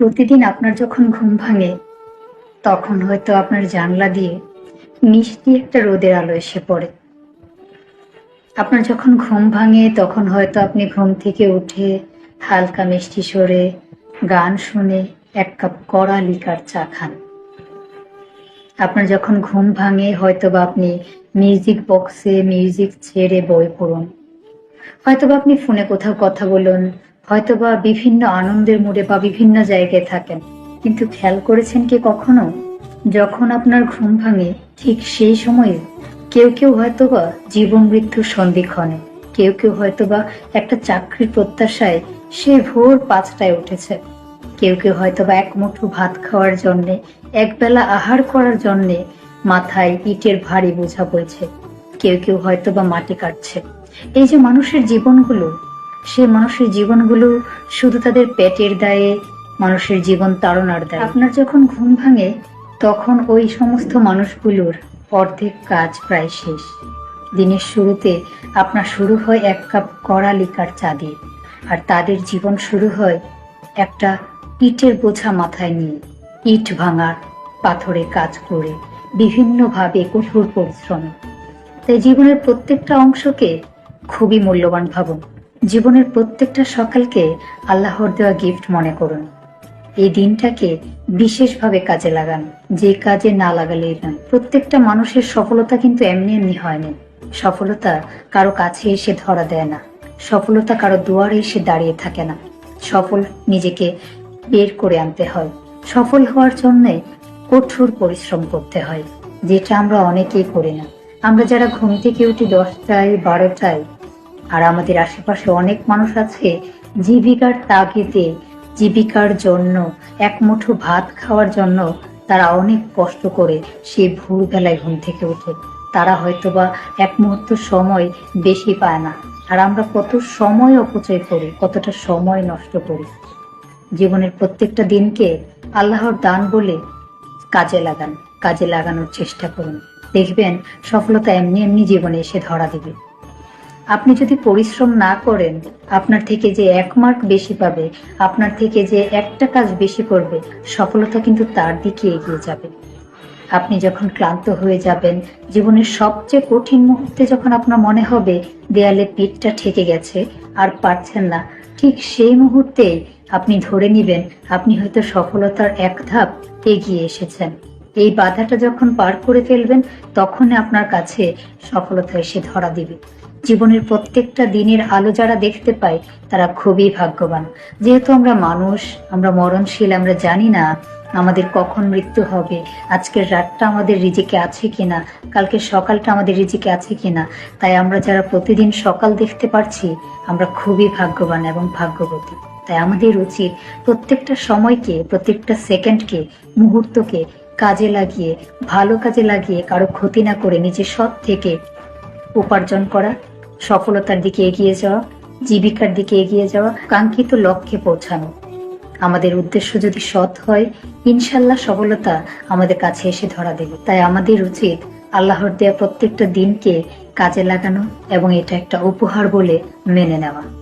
প্রতিদিন আপনার যখন ঘুম ভাঙে, তখন হয়তো আপনার জানলা দিয়ে মিষ্টি একটা রোদের আলো এসে পড়ে। আপনার যখন ঘুম ভাঙে, তখন হয়তো আপনি ঘুম থেকে উঠে হালকা মিষ্টি সরে গান শুনে এক কাপ কড়া লিকার চা খান। আপনার যখন ঘুম ভাঙে হয়তো বা আপনি মিউজিক বক্সে, মিউজিক ছেড়ে বই পড়ুন। হয়তোবা আপনি ফোনে কোথাও কথা বলুন হয়তোবা বিভিন্ন আনন্দের মুডে বা বিভিন্ন জায়গায় থাকেন। কিন্তু খেয়াল করেছেন কি কখনো? যখন আপনার ঘুম ভাঙে, ঠিক সেই সময়ে কেউ কেউ হয়তোবা জীবন মৃত্যুর সন্ধিক্ষণে কেউ কেউ হয়তোবা একটা চাকরির প্রত্যাশায় সে ভোর পাঁচটায় উঠেছে। কেউ কেউ হয়তোবা এক মুঠো ভাত খাওয়ার জন্যে একবেলা আহার করার জন্যে মাথায় ইটের ভারী বোঝা বইছে। কেউ কেউ হয়তোবা মাটি কাটছে। এই যে মানুষের জীবনগুলো সে মানুষের জীবনগুলো শুধু তাদের পেটের দায়ে, মানুষের জীবন তাড়নার দায়। আপনার যখন ঘুম ভাঙে, তখন ওই সমস্ত মানুষগুলোর অর্ধেক কাজ প্রায় শেষ। দিনের শুরুতে আপনার শুরু হয় এক কাপ কড়া লিকার চা দিয়ে, আর তাদের জীবন শুরু হয় একটা ইটের বোঝা মাথায় নিয়ে। ইট ভাঙার, পাথরে কাজ করে, বিভিন্নভাবে কঠোর পরিশ্রমে। তাই জীবনের প্রত্যেকটা অংশকে খুবই মূল্যবান ভাবুন। জীবনের প্রত্যেকটা সকালকে আল্লাহর দেওয়া গিফট মনে করুন। এই দিনটাকে বিশেষভাবে কাজে লাগান, যে কাজে না লাগালেই নয়। প্রত্যেকটা মানুষের সফলতা কিন্তু এমনি এমনি হয়নি সফলতা কারও কাছে এসে ধরা দেয় না। সফলতা কারও দুয়ারে এসে দাঁড়িয়ে থাকে না। সফল নিজেকে বের করে আনতে হয়। সফল হওয়ার জন্য কঠোর পরিশ্রম করতে হয়, যেটা আমরা অনেকেই করি না। আমরা যারা ঘুম থেকে উঠি দশটায়, বারোটায় আর আমাদের আশেপাশে অনেক মানুষ আছে জীবিকার তাগিদে, জীবিকার জন্য, এক মুঠো ভাত খাওয়ার জন্য তারা অনেক কষ্ট করে সেই ভোরবেলায় ঘুম থেকে ওঠে। তারা হয়তোবা এক মুহূর্ত সময় বেশি পায় না। আর আমরা কত সময় অপচয় করি, কতটা সময় নষ্ট করি। জীবনের প্রত্যেকটা দিনকে আল্লাহর দান বলে কাজে লাগান, কাজে লাগানোর চেষ্টা করুন। দেখবেন সফলতা এমনি এমনি জীবনে এসে ধরা দেবে। আপনি যদি পরিশ্রম না করেন, আপনার থেকে যে এক মার্ক বেশি পাবে, আপনার থেকে যে একটা কাজ বেশি করবে, সফলতা কিন্তু তার দিকে এগিয়ে যাবে। আপনি যখন ক্লান্ত হয়ে যাবেন, জীবনের সবচেয়ে কঠিন মুহূর্তে যখন আপনার মনে হবে, দেয়ালে পিঠটা ঠেকে গেছে, আর পারছেন না, ঠিক সেই মুহূর্তে আপনি ধরে নেবেন, আপনি হয়তো সফলতার এক ধাপ এগিয়ে এসেছেন। এই বাধাটা যখন পার করে ফেলবেন তখন আপনার কাছে সফলতা এসে ধরা দিবে। জীবনের প্রত্যেকটা দিনের আলো যারা দেখতে পায়, তারা খুবই ভাগ্যবান। যেহেতু আমরা মানুষ, আমরা মরণশীল, আমরা জানি না আমাদের কখন মৃত্যু হবে, আজকের রাতটা আমাদের রিজিকে আছে কিনা, কালকে সকালটা আমাদের রিজিকে আছে কিনা, তাই আমরা যারা প্রতিদিন সকাল দেখতে পারছি, আমরা খুবই ভাগ্যবান এবং ভাগ্যবতী। তাই আমাদের উচিত প্রত্যেকটা সময়কে, প্রত্যেকটা সেকেন্ডকে, মুহূর্তকে কাজে লাগিয়ে, ভালো কাজে লাগিয়ে কারও ক্ষতি না করে নিজের সৎ থেকে উপার্জন করা, সফলতার দিকে এগিয়ে যাওয়া, জীবিকার দিকে এগিয়ে যাওয়া, কাঙ্ক্ষিত লক্ষ্যে পৌঁছানো। আমাদের উদ্দেশ্য যদি সৎ হয় ইনশাল্লাহ সফলতা আমাদের কাছে এসে ধরা দেবে। তাই আমাদের উচিত আল্লাহর দেয়া প্রত্যেকটা দিনকে কাজে লাগানো এবং এটা একটা উপহার বলে মেনে নেওয়া।